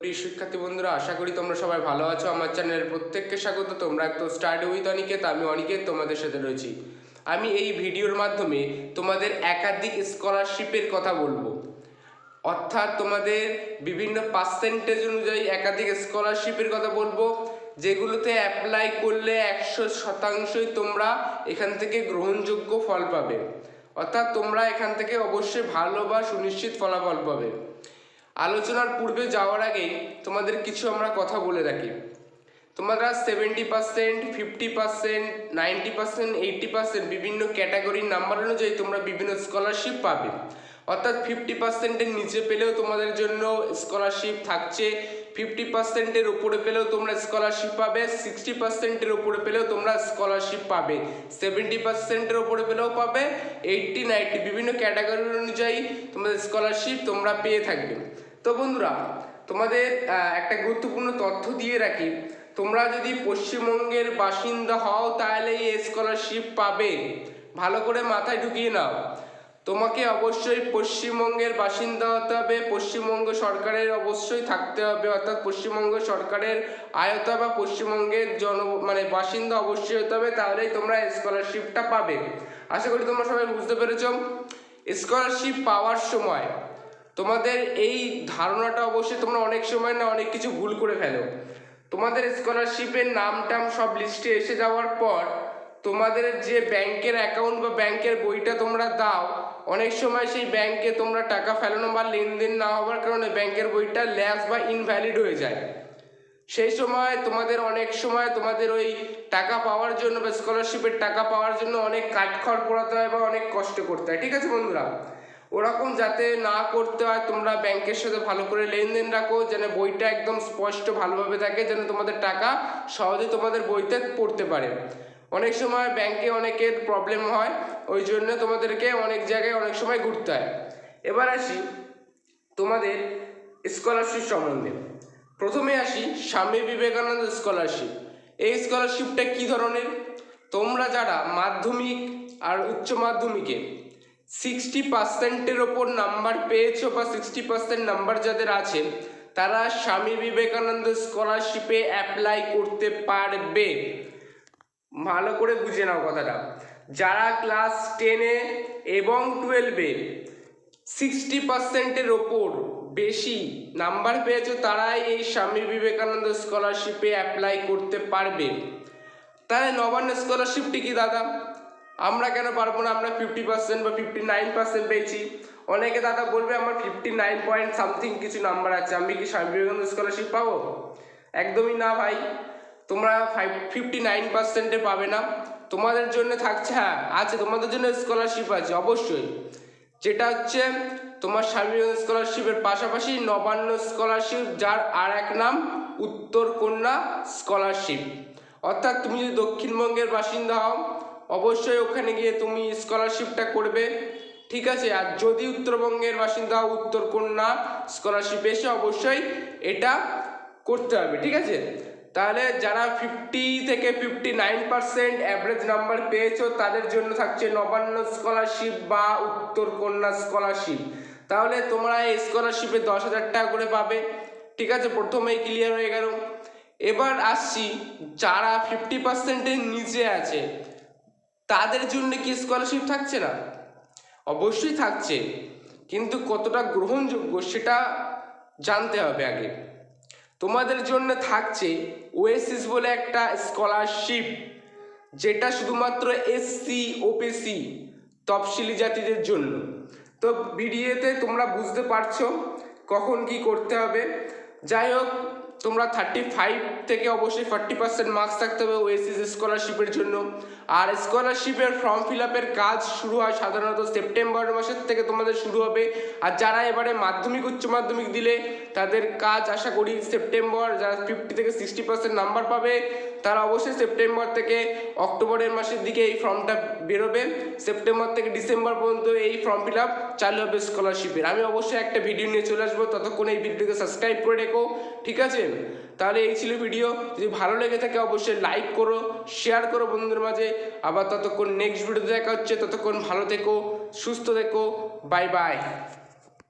শিক্ষার্থী বন্ধুরা, আশা করি তোমরা সবাই ভালো আছো। আমার চ্যানেলের প্রত্যেককে স্বাগত। তোমরা একটু স্টার্ট উইথ অনিকেত আমি অনিকেত তোমাদের সাথে রয়েছি। আমি এই ভিডিওর মাধ্যমে তোমাদের একাধিক স্কলারশিপের কথা বলব। অর্থাৎ তোমাদের বিভিন্ন পার্সেন্টেজ অনুযায়ী একাধিক স্কলারশিপের কথা বলব, যেগুলোতে অ্যাপ্লাই করলে একশো শতাংশই তোমরা এখান থেকে গ্রহণযোগ্য ফল পাবে। অর্থাৎ তোমরা এখান থেকে অবশ্যই ভালো বা সুনিশ্চিত ফলাফল পাবে। আলোচনার পূর্বে যাওয়ার আগে তোমাদের কিছু আমরা কথা বলে রাখি। তোমরা seventy percent fifty percent ninety percent eighty percent বিভিন্ন ক্যাটাগরির নাম্বার অনুযায়ী তোমরা বিভিন্ন স্কলারশিপ পাবে। অর্থাৎ ফিফটি পার্সেন্টের নিচে পেলেও তোমাদের জন্য স্কলারশিপ থাকছে। ফিফটি পার্সেন্টের উপরে পেলেও তোমরা স্কলারশিপ পাবে সিক্সটি পার্সেন্টের উপরে পেলেও তোমরা স্কলারশিপ পাবে সেভেন্টি পার্সেন্টের উপরে পেলেও পাবে এইটটি নাইনটি বিভিন্ন ক্যাটাগরি অনুযায়ী তোমাদের স্কলারশিপ তোমরা পেয়ে থাকবে। তো বন্ধুরা, তোমাদের একটা গুরুত্বপূর্ণ তথ্য দিয়ে রাখি, তোমরা যদি পশ্চিমবঙ্গের বাসিন্দা হও তাহলে এই স্কলারশিপ পাবে। ভালো করে মাথায় ঢুকিয়ে নাও। তোমাকে অবশ্যই পশ্চিমবঙ্গের বাসিন্দা হতে হবে, পশ্চিমবঙ্গ সরকারের অবশ্যই থাকতে হবে, অর্থাৎ পশ্চিমবঙ্গ সরকারের আয়তা বা পশ্চিমবঙ্গের জন মানে বাসিন্দা অবশ্যই হতে হবে, তাহলেই তোমরা স্কলারশিপটা পাবে। আশা করি তোমরা সবাই বুঝতে পেরেছ। স্কলারশিপ পাওয়ার সময় তোমাদের এই ধারণাটা অবশ্যই তোমরা অনেক সময় না অনেক কিছু ভুল করে ফেলো। তোমাদের স্কলারশিপের নাম টাম সব লিস্টে এসে যাওয়ার পর তোমাদের যে ব্যাংকের অ্যাকাউন্ট বা ব্যাংকের বইটা তোমরা দাও অনেক সময় সেই ব্যাংকে তোমরা টাকা ফেলানো বা লেনদেন না হওয়ার কারণে ব্যাংকের বইটা ল্যাস বা ইনভ্যালিড হয়ে যায়। সেই সময় তোমাদের অনেক সময় তোমাদের ওই টাকা পাওয়ার জন্য বা স্কলারশিপের টাকা পাওয়ার জন্য অনেক কাঠখড় পোড়াতে হয় বা অনেক কষ্ট করতে হয়, ঠিক আছে বন্ধুরা? ওরকম যাতে না করতে হয়, তোমরা ব্যাংকের সাথে ভালো করে লেনদেন রাখো, যেন বইটা একদম স্পষ্ট ভালোভাবে থাকে, যেন তোমাদের টাকা সহজে তোমাদের বইতে পড়তে পারে। অনেক সময় ব্যাংকে অনেকের প্রবলেম হয়, ওই জন্য তোমাদেরকে অনেক জায়গায় অনেক সময় ঘুরতে হয়। এবার আসি তোমাদের স্কলারশিপ সম্বন্ধে। প্রথমে আসি স্বামী বিবেকানন্দ স্কলারশিপ এই স্কলারশিপটা কি ধরনের? তোমরা যারা মাধ্যমিক আর উচ্চ মাধ্যমিকে সিক্সটি পার্সেন্টের ওপর নাম্বার পেয়েছ বা সিক্সটি পার্সেন্ট নাম্বার যাদের আছে, তারা স্বামী বিবেকানন্দ স্কলারশিপে অ্যাপ্লাই করতে পারবে। ভালো করে বুঝে নাও কথাটা। যারা ক্লাস টেনে এবং টুয়েলভে সিক্সটি পার্সেন্টের ওপর বেশি নাম্বার পেয়েছ, তারাই এই স্বামী বিবেকানন্দ স্কলারশিপে অ্যাপ্লাই করতে পারবে। তাহলে নবান্ন স্কলারশিপটি কি দাদা? আমরা কেন পারব না? আমরা ফিফটি পার্সেন্ট বা ফিফটি নাইন পার্সেন্ট পেয়েছি। অনেকে দাদা বলবে, আমার ফিফটি নাইন পয়েন্ট সামথিং কিছু নাম্বার আছে, আমি কি স্বামী বিবেকানন্দ স্কলারশিপ পাবো? একদমই না ভাই। তোমরা ফাইভ ফিফটি নাইন পার্সেন্টে পাবে না। তোমাদের জন্য থাকছে হ্যাঁ আছে, তোমাদের জন্য স্কলারশিপ আছে, অবশ্যই। যেটা হচ্ছে, তোমার স্বামী স্কলারশিপের পাশাপাশি নবান্ন স্কলারশিপ যার আর এক নাম উত্তর কন্যা স্কলারশিপ অর্থাৎ তুমি যদি দক্ষিণবঙ্গের বাসিন্দা হও, অবশ্যই ওখানে গিয়ে তুমি স্কলারশিপটা করবে। ঠিক আছে, আর যদি উত্তরবঙ্গের বাসিন্দা হও উত্তর কন্যা স্কলারশিপ এসে অবশ্যই এটা করতে হবে, ঠিক আছে? তাহলে যারা ফিফটি থেকে fifty nine percent average number পেয়েছ, তাদের জন্য থাকছে নবান্ন স্কলারশিপ বা উত্তর কন্যা স্কলারশিপ তাহলে তোমরা এই স্কলারশিপে দশ হাজার টাকা করে পাবে। ঠিক আছে, প্রথমেই ক্লিয়ার হয়ে গেল। এবার আসছি, যারা ফিফটি পার্সেন্টের নিচে আছে, তাদের জন্য কি স্কলারশিপ থাকছে না? অবশ্যই থাকছে, কিন্তু কতটা গ্রহণযোগ্য সেটা জানতে হবে আগে। তোমাদের জন্য থাকছে ওএসিস বলে একটা স্কলারশিপ যেটা শুধুমাত্র এসসি ওপিসি তফসিলি জাতিদের জন্য। তো বিডিএতে তোমরা বুঝতে পারছ কখন কি করতে হবে। যাই হোক, তোমরা থার্টি ফাইভ থেকে অবশ্যই ফর্টি পার্সেন্ট মার্কস থাকতে হবে ওএসিস স্কলারশিপের জন্য। আর স্কলারশিপের ফর্ম ফিল আপের কাজ শুরু হয় সাধারণত সেপ্টেম্বর মাসের থেকে তোমাদের শুরু হবে। আর যারা এবারে মাধ্যমিক, উচ্চ মাধ্যমিক দিলে তাদের কাজ আশা করি সেপ্টেম্বর যারা ফিফটি থেকে সিক্সটি পার্সেন্ট নাম্বার পাবে, তারা অবশ্যই সেপ্টেম্বর থেকে অক্টোবরের মাসের দিকে এই ফর্মটা বেরোবে। সেপ্টেম্বর থেকে ডিসেম্বর পর্যন্ত এই ফর্ম ফিল আপ চালু হবে স্কলারশিপের আমি অবশ্যই একটা ভিডিও নিয়ে চলে আসব, ততক্ষণ এই ভিডিওকে সাবস্ক্রাইব করে রেখো, ঠিক আছে? তাহলে এই ছিল ভিডিও যদি ভালো লেগে থাকে, অবশ্যই লাইক করো শেয়ার করো বন্ধুদের মাঝে। আবার ততক্ষণ নেক্সট ভিডিও দেখা হচ্ছে, ততক্ষণ ভালো থেকো, সুস্থ থেকো বাই বাই